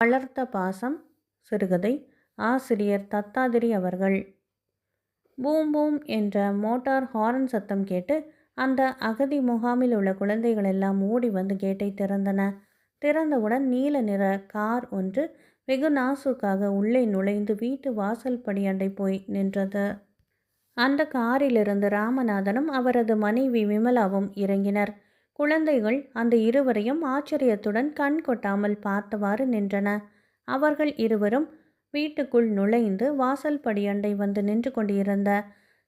வளர்த்த பாசம் சிறுகதை. ஆசிரியர் தத்தாதிரி அவர்கள். பூம் பூம் என்ற மோட்டார் ஹாரன் சத்தம் கேட்டு அந்த அகதி முகாமில் உள்ள குழந்தைகள் எல்லாம் ஓடி வந்து கேட்டை திறந்தன. திறந்தவுடன் நீல நிற கார் ஒன்று வெகு நாசுக்காக உள்ளே நுழைந்து வீட்டு வாசல் படியண்டை போய் நின்றது. அந்த காரிலிருந்து ராமநாதனும் அவரது மனைவி விமலாவும் இறங்கினர். குழந்தைகள் அந்த இருவரையும் ஆச்சரியத்துடன் கண் கொட்டாமல் பார்த்தவாறு நின்றன. அவர்கள் இருவரும் வீட்டுக்குள் நுழைந்து வாசல் படியண்டை வந்து நின்று கொண்டிருந்த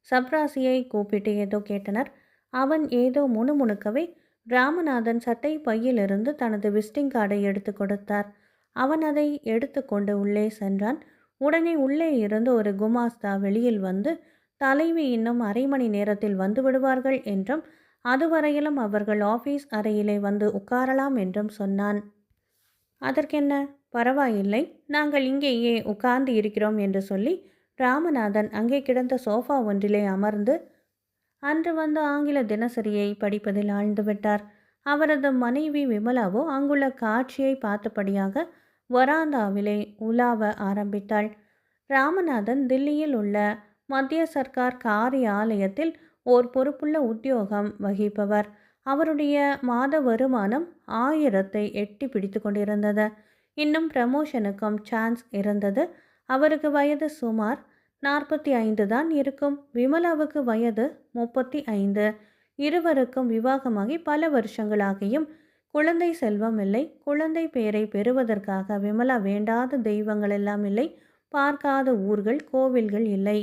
சப்ராசியை கூப்பிட்டு ஏதோ கேட்டனர். அவன் ஏதோ முணுமுணுக்கவே ராமநாதன் சட்டை பையிலிருந்து தனது விசிட்டிங் கார்டை எடுத்து கொடுத்தார். அவன் அதை எடுத்துக்கொண்டு உள்ளே சென்றான். உடனே உள்ளே இருந்து ஒரு குமாஸ்தா வெளியில் வந்து தலைவி இன்னும் அரை மணி நேரத்தில் வந்து விடுவார்கள் என்றும் அதுவரையிலும் அவர்கள் ஆஃபீஸ் அறையிலே வந்து உட்காரலாம் என்றும் சொன்னான். அதற்கென்ன? பரவாயில்லை. நாங்கள் இங்கேயே உட்கார்ந்து இருக்கிறோம் என்று சொல்லி ராமநாதன் அங்கே கிடந்த சோஃபா ஒன்றிலே அமர்ந்து அன்று வந்த ஆங்கில தினசரியை படிப்பதில் ஆழ்ந்துவிட்டார் அவரது மனைவி விமலாவோ அங்குள்ள காட்சியை பார்த்தபடியாக வராந்தாவிலே உலாவ ஆரம்பித்தாள். ராமநாதன் தில்லியில் உள்ள மத்திய சர்க்கார் காரியாலயத்தில் ஓர் பொறுப்புள்ள உத்தியோகம் வகிப்பவர். அவருடைய மாத வருமானம் ஆயிரத்தை எட்டி பிடித்து கொண்டிருந்தது. இன்னும் ப்ரமோஷனுக்கும் சான்ஸ் இருந்தது. அவருக்கு வயது சுமார் நாற்பத்தி ஐந்து தான் இருக்கும். விமலாவுக்கு வயது முப்பத்தி ஐந்து இருவருக்கும் விவாகமாகி பல வருஷங்களாகியும் குழந்தை செல்வம் இல்லை. குழந்தை பேரை பெறுவதற்காக விமலா வேண்டாத தெய்வங்கள் எல்லாம் இல்லை. பார்க்காத ஊர்கள் கோவில்கள் இல்லை.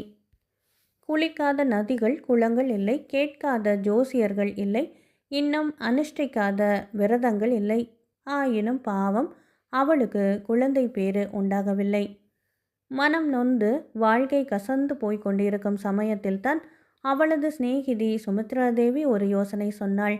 குளிக்காத நதிகள் குளங்கள் இல்லை கேட்காத ஜோசியர்கள் இல்லை இன்னும் அனுஷ்டிக்காத விரதங்கள் இல்லை. ஆயினும் பாவம் அவளுக்கு குழந்தை பேறு உண்டாகவில்லை. மனம் நொந்து வாழ்க்கை கசந்து போய் கொண்டிருக்கும் சமயத்தில்தான் அவளது சிநேகிதி சுமித்ராதேவி ஒரு யோசனை சொன்னாள்.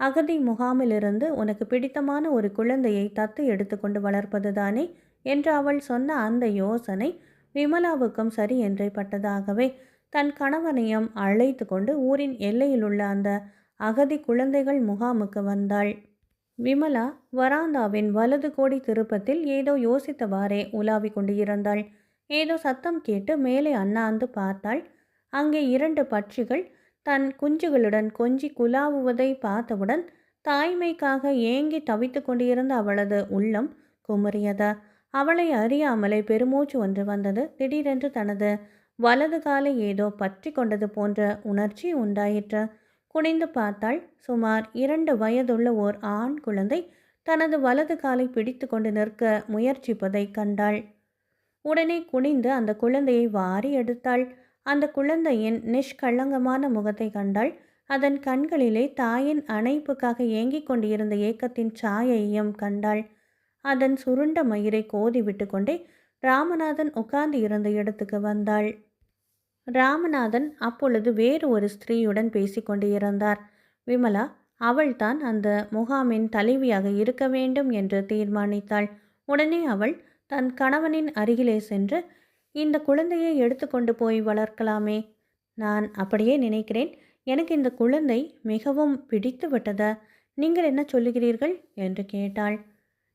அகதி முகாமிலிருந்து உனக்கு பிடித்தமான ஒரு குழந்தையை தத்து எடுத்துக்கொண்டு வளர்ப்பதுதானே என்று அவள் சொன்ன அந்த யோசனை விமலாவுக்கும் சரி என்றே பட்டதாகவே தன் கணவனையும் அழைத்து கொண்டு ஊரின் எல்லையில் உள்ள அந்த அகதி குழந்தைகள் முகாமுக்கு வந்தாள். விமலா வராந்தாவின் வலது கோடி திருப்பத்தில் ஏதோ யோசித்தவாறே உலாவிக் கொண்டு இருந்தாள் ஏதோ சத்தம் கேட்டு மேலே அண்ணாந்து பார்த்தாள். அங்கே இரண்டு பட்சிகள் தன் குஞ்சுகளுடன் கொஞ்சி குலாவுவதை பார்த்தவுடன் தாய்மைக்காக ஏங்கி தவித்து கொண்டிருந்த அவளது உள்ளம் குமரியத அவளை அறியாமலே பெருமூச்சு ஒன்று வந்தது. திடீரென்று தனது வலது காலை ஏதோ பற்றி கொண்டது போன்ற உணர்ச்சி உண்டாயிற்று. குனிந்து பார்த்தாள் சுமார் இரண்டு வயதுள்ள ஓர் ஆண் குழந்தை தனது வலது காலை பிடித்து கொண்டு நிற்க முயற்சிப்பதை கண்டாள். உடனே குனிந்து அந்த குழந்தையை வாரி எடுத்தாள். அந்த குழந்தையின் நிஷ்கள்ளங்கமான முகத்தை கண்டாள். அதன் கண்களிலே தாயின் அணைப்புக்காக ஏங்கிக் கொண்டிருந்த ஏக்கத்தின் சாயையும் கண்டாள். அதன் சுருண்ட மயிரை கோதி விட்டு கொண்டே ராமநாதன் உட்கார்ந்து இருந்த இடத்துக்கு வந்தாள். ராமநாதன் அப்பொழுது வேறு ஒரு ஸ்திரீயுடன் பேசிக்கொண்டு இருந்தார் விமலா அவள்தான் அந்த முகாமின் தலைவியாக இருக்க வேண்டும் என்று தீர்மானித்தாள். உடனே அவள் தன் கணவனின் அருகிலே சென்று இந்த குழந்தையை எடுத்துக்கொண்டு போய் வளர்க்கலாமே. நான் அப்படியே நினைக்கிறேன். எனக்கு இந்த குழந்தை மிகவும் பிடித்து விட்டத? நீங்கள் என்ன சொல்லுகிறீர்கள்? என்று கேட்டாள்.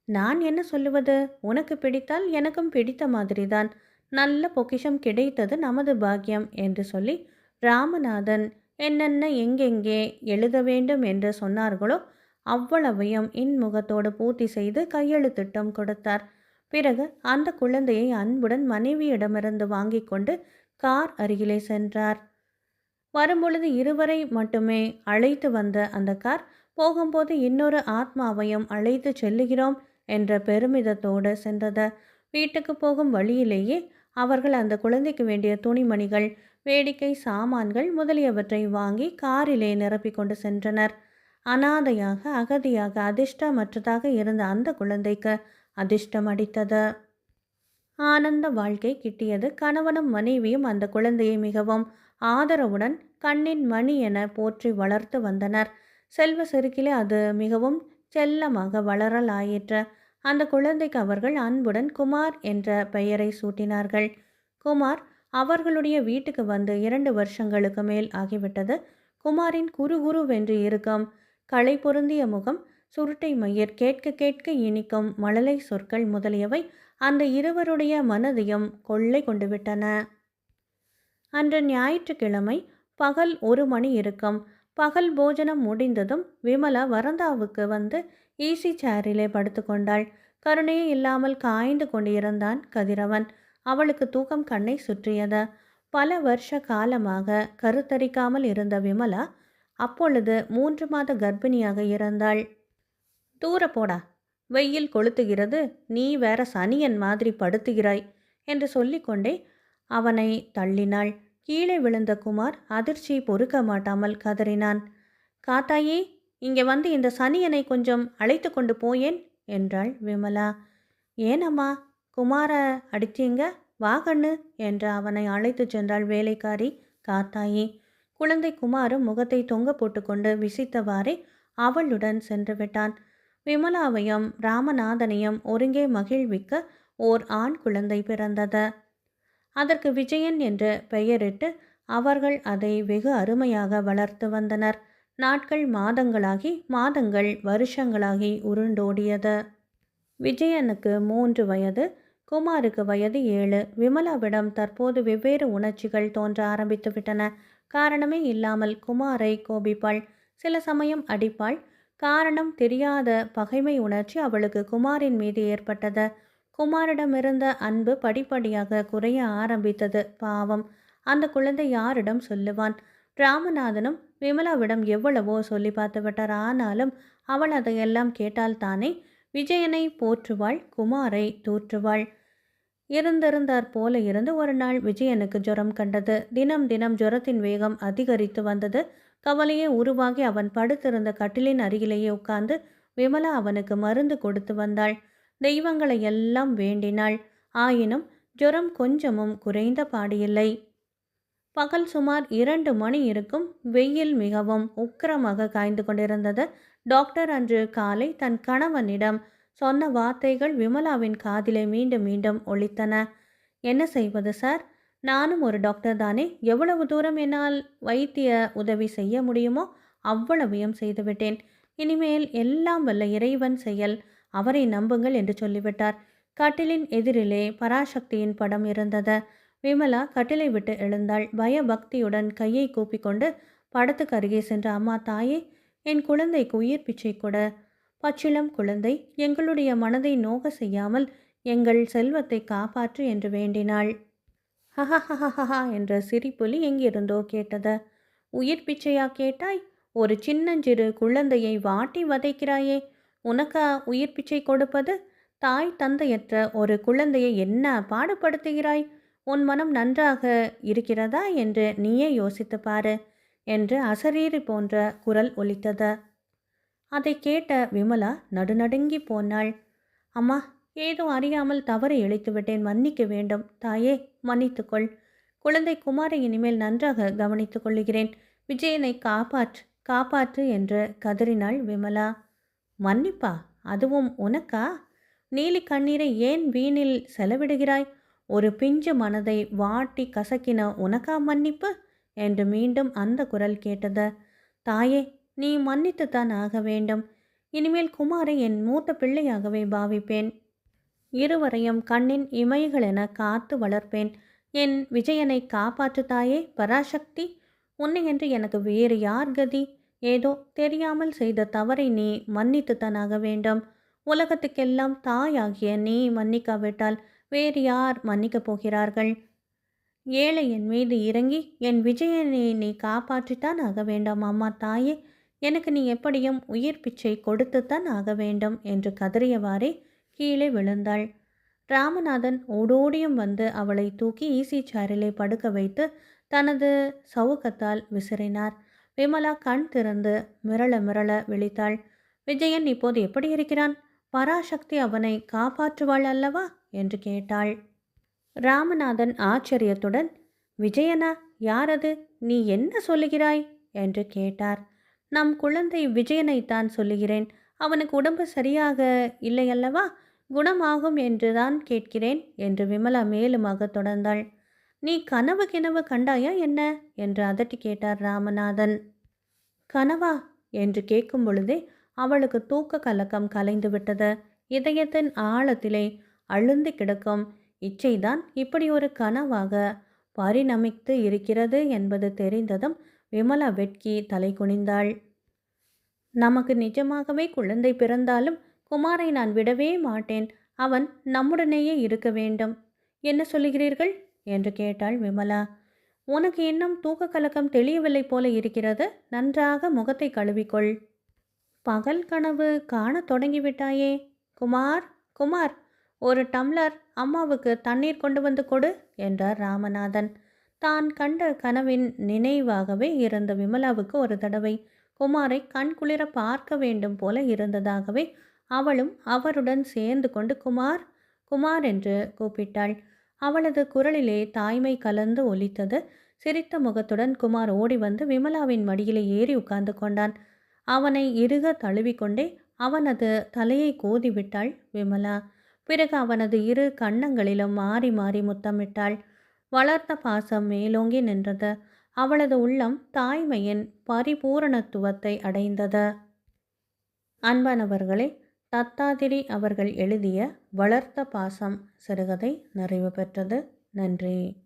நான் என்ன சொல்லுவது? உனக்கு பிடித்தால் எனக்கும் பிடித்த மாதிரிதான். நல்ல பொக்கிஷம் கிடைத்தது நமது பாக்கியம் என்று சொல்லி ராமநாதன் என்னென்ன எங்கெங்கே எழுத வேண்டும் என்று சொன்னார்களோ அவ்வளவையும் இன்முகத்தோடு பூர்த்தி செய்து கையெழுத்திட்டம் கொடுத்தார். பிறகு அந்த குழந்தையை அன்புடன் மனைவியிடமிருந்து வாங்கி கொண்டு கார் அருகிலே சென்றார். வரும்பொழுது இருவரை மட்டுமே அழைத்து வந்த அந்த கார் போகும்போது இன்னொரு ஆத்மாவையும் அழைத்து செல்லுகிறோம் என்ற பெருமிதத்தோடு சென்றது வீட்டுக்கு போகும் வழியிலேயே அவர்கள் அந்த குழந்தைக்கு வேண்டிய துணிமணிகள் வேடிக்கை சாமான்கள் முதலியவற்றை வாங்கி காரிலே நிரப்பிக் கொண்டு சென்றனர். அனாதையாக அகதியாக அதிர்ஷ்டமற்றதாக இருந்த அந்த குழந்தைக்கு அதிர்ஷ்டம் அடித்தது. ஆனந்த வாழ்க்கை கிட்டியது. கணவனும் மனைவியும் அந்த குழந்தையை மிகவும் ஆதரவுடன் கண்ணின் மணி என போற்றி வளர்த்து வந்தனர். செல்வ செருக்கிலே அது மிகவும் செல்லமாக வளரலாயிற்று. அந்த குழந்தைக்கு அவர்கள் அன்புடன் குமார் என்ற பெயரை சூட்டினார்கள். குமார் அவர்களுடைய வீட்டுக்கு வந்து இரண்டு வருஷங்களுக்கு மேல் ஆகிவிட்டது. குமாரின் குரு குருவென்று இருக்கும் களை பொருந்திய முகம் சுருட்டை மயிர் கேட்க கேட்க இனிக்கும் மழலை சொற்கள் முதலியவை அந்த இருவருடைய மனதையும் கொள்ளை கொண்டு விட்டன அன்று ஞாயிற்றுக்கிழமை பகல் ஒரு மணி இருக்கும். பகல் போஜனம் முடிந்ததும் விமலா வரந்தாவுக்கு வந்து ஈசி சேரிலே படுத்துக்கொண்டாள். கருணையே இல்லாமல் காய்ந்து கொண்டிருந்தான் கதிரவன். அவளுக்கு தூக்கம் கண்ணை சுற்றியது. பல வருஷ காலமாக கருத்தரிக்காமல் இருந்த விமலா அப்பொழுது மூன்று மாத கர்ப்பிணியாக இருந்தாள். தூர போடா. வெயில் கொளுத்துகிறது. நீ வேற சனியன் மாதிரி படுத்துகிறாய் என்று சொல்லிக்கொண்டே அவனை தள்ளினாள். கீழே விழுந்த குமார் அதிர்ச்சி பொறுக்க மாட்டாமல் கதறினான். காத்தாயே இங்கே வந்து இந்த சனியனை கொஞ்சம் அழைத்து கொண்டு போயேன் என்றாள் விமலா. ஏனம்மா குமார அடித்தீங்க? வாகண்ணு என்று அவனை அழைத்து சென்றாள் வேலைக்காரி காத்தாயி. குழந்தை குமாரும் முகத்தை தொங்க போட்டுக்கொண்டு விசித்தவாறே அவளுடன் சென்று விட்டான். விமலாவையும் ராமநாதனையும் ஒருங்கே மகிழ்விக்க ஓர் ஆண் குழந்தை பிறந்தது. அதற்கு விஜயன் என்று பெயரிட்டு அவர்கள் அதை வெகு அருமையாக வளர்த்து வந்தனர். நாட்கள் மாதங்களாகி மாதங்கள் வருஷங்களாகி உருண்டோடியது. விஜயனுக்கு மூன்று வயது குமாருக்கு வயது ஏழு. விமலாவிடம் தற்போது வெவ்வேறு உணர்ச்சிகள் தோன்ற ஆரம்பித்துவிட்டன காரணமே இல்லாமல் குமாரை கோபிப்பாள். சில சமயம் அடிப்பாள். காரணம் தெரியாத பகைமை உணர்ச்சி அவளுக்கு குமாரின் மீது ஏற்பட்டது. குமாரிடமிருந்த அன்பு படிப்படியாக குறைய ஆரம்பித்தது. பாவம். அந்த குழந்தை யாரிடம் சொல்லுவான்? ராமநாதனும் விமலாவிடம் எவ்வளவோ சொல்லி பார்த்து விட்டார். ஆனாலும் அவள் அதையெல்லாம் கேட்டால்தானே விஜயனை போற்றுவாள் குமாரை தூற்றுவாள். இருந்திருந்தார் போல இருந்து ஒரு நாள் விஜயனுக்கு ஜுரம் கண்டது. தினம் தினம் ஜுரத்தின் வேகம் அதிகரித்து வந்தது. கவலையே உருவாகி அவன் படுத்திருந்த கட்டிலின் அருகிலேயே உட்கார்ந்து விமலா அவனுக்கு மருந்து கொடுத்து வந்தாள். தெய்வங்களை எல்லாம் வேண்டினாள். ஆயினும் ஜுரம் கொஞ்சமும் குறைந்த பாடியில்லை. பகல் சுமார் இரண்டு மணி இருக்கும் வெயில் மிகவும் உக்கிரமாக காய்ந்து கொண்டிருந்தது. டாக்டர் அன்று காலை தன் கணவனிடம் சொன்ன வார்த்தைகள் விமலாவின் காதிலே மீண்டும் மீண்டும் ஒழித்தன என்ன செய்வது சார்? நானும் ஒரு டாக்டர் தானே. எவ்வளவு தூரம் என்னால் வைத்திய உதவி செய்ய முடியுமோ அவ்வளவையும் செய்துவிட்டேன். இனிமேல் எல்லாம் வல்ல இறைவன் செயல். அவரை நம்புங்கள் என்று சொல்லிவிட்டார். கட்டிலின் எதிரிலே பராசக்தியின் படம் இருந்தது. விமலா கட்டிலை விட்டு எழுந்தாள். பயபக்தியுடன் கையை கூப்பிக்கொண்டு படத்துக்கு அருகே சென்ற அம்மா தாயே என் குழந்தைக்கு உயிர் பிச்சை கொடு. பச்சிளம் குழந்தை எங்களுடைய மனதை நோக செய்யாமல் எங்கள் செல்வத்தை காப்பாற்று என்று வேண்டினாள். ஹஹஹஹஹா என்ற சிரிப்புலி எங்கிருந்தோ கேட்டது. உயிர் பிச்சையா கேட்டாய்? ஒரு சின்னஞ்சிறு குழந்தையை வாட்டி வதைக்கிறாயே உனக்கா உயிர் பிச்சை கொடுப்பது? தாய் தந்தையற்ற ஒரு குழந்தையை என்ன பாடுபடுத்துகிறாய்? உன் மனம் நன்றாக இருக்கிறதா என்று நீயே யோசித்து பாரு என்று அசரீரி போன்ற குரல் ஒலித்தது. அதை கேட்ட விமலா நடுநடுங்கி போனாள். அம்மா ஏதோ அறியாமல் தவறு இழைத்து விட்டேன். மன்னிக்க வேண்டும். தாயே மன்னித்துக்கொள். குழந்தை குமாரை இனிமேல் நன்றாக கவனித்துக் கொள்கிறேன் விஜயனை காப்பாற்று காப்பாற்று என்று கதறினாள் விமலா. மன்னிப்பா அதுவும் உனக்கா? நீலி கண்ணீரை ஏன் வீணில் செலவிடுகிறாய்? ஒரு பிஞ்சு மனதை வாட்டி கசக்கின உனக்கா மன்னிப்பு? என்று மீண்டும் அந்த குரல் கேட்டது. தாயே நீ மன்னித்துத்தான் ஆக வேண்டும். இனிமேல் குமாரை என் மூத்த பிள்ளையாகவே பாவிப்பேன். இருவரையும் கண்ணின் இமைகளென காத்து வளர்ப்பேன். என் விஜயனை காப்பாற்று தாயே பராசக்தி. உன்னை என்று எனக்கு வேறு யார் கதி? ஏதோ தெரியாமல் செய்த தவறை நீ மன்னித்துத்தான் ஆக வேண்டும். உலகத்துக்கெல்லாம் தாயாகிய நீ மன்னிக்காவிட்டால் வேறு யார் மன்னிக்கப் போகிறார்கள்? ஏழை என் மீது இறங்கி என் விஜயனை நீ காப்பாற்றித்தான் ஆக வேண்டாம் அம்மா தாயே. எனக்கு நீ எப்படியும் உயிர் பிச்சை கொடுத்துத்தான் ஆக வேண்டும் என்று கதறியவாறே கீழே விழுந்தாள். ராமநாதன் ஓடோடியும் வந்து அவளை தூக்கி ஈசி சேரிலே படுக்க வைத்து தனது சவுக்கத்தால் விசிறினார். விமலா கண் திறந்து மிரள மிரள விழித்தாள். விஜயன் இப்போது எப்படி இருக்கிறான்? பராசக்தி அவனை காப்பாற்றுவாள் அல்லவா? என்று கேட்டாள். ராமநாதன் ஆச்சரியத்துடன் விஜயனா யாரது? நீ என்ன சொல்லுகிறாய்? என்று கேட்டார். நம் குழந்தை விஜயனைத்தான் சொல்லுகிறேன். அவனுக்கு உடம்பு சரியாக இல்லையல்லவா? குணமாகும் என்றுதான் கேட்கிறேன் என்று விமலா மேலுமாக தொடர்ந்தாள். நீ கனவு கிணவு கண்டாயா என்ன? என்று அதட்டி கேட்டார் ராமநாதன். கனவா? என்று கேட்கும் பொழுதே அவளுக்கு தூக்க கலக்கம் கலைந்து விட்டது. இதயத்தின் ஆழத்திலே அழுந்து கிடக்கும் இச்சைதான் இப்படி ஒரு கனவாக பரிணமித்து இருக்கிறது என்பது தெரிந்ததும் விமலா வெட்கி தலை குனிந்தாள். நமக்கு நிஜமாகவே குழந்தை பிறந்தாலும் குமாரை நான் விடவே மாட்டேன். அவன் நம்முடனேயே இருக்க வேண்டும். என்ன சொல்லுகிறீர்கள்? என்று கேட்டாள் விமலா. உனக்கு இன்னும் தூக்க கலக்கம் தெளியவில்லை போல இருக்கிறது. நன்றாக முகத்தை கழுவிக்கொள். பகல் கனவு காணத் தொடங்கிவிட்டாயே. குமார் குமார் ஒரு டம்ளர் அம்மாவுக்கு தண்ணீர் கொண்டு வந்து கொடு என்றார் ராமநாதன். தான் கண்ட கனவின் நினைவாகவே இருந்த விமலாவுக்கு ஒரு தடவை குமாரை கண்குளிர பார்க்க வேண்டும் போல இருந்ததாகவே அவளும் அவருடன் சேர்ந்து கொண்டு குமார் குமார் என்று கூப்பிட்டாள். அவளது குரலிலே தாய்மை கலந்து ஒலித்தது. சிரித்த முகத்துடன் குமார் ஓடி வந்து விமலாவின் மடியிலே ஏறி உட்கார்ந்து கொண்டான். அவனை இறுக தழுவிக்கொண்டே அவனது தலையை கோதிவிட்டாள் விமலா. பிறகு அவனது இரு கன்னங்களிலும் மாறி மாறி முத்தமிட்டாள். வளர்த்த பாசம் மேலோங்கி நின்றது. அவளது உள்ளம் தாய்மையின் பரிபூரணத்துவத்தை அடைந்தது. அன்பானவர்களே தத்தாதிரி அவர்கள் எழுதிய வளர்த்த பாசம் சிறுகதை நிறைவு பெற்றது. நன்றி.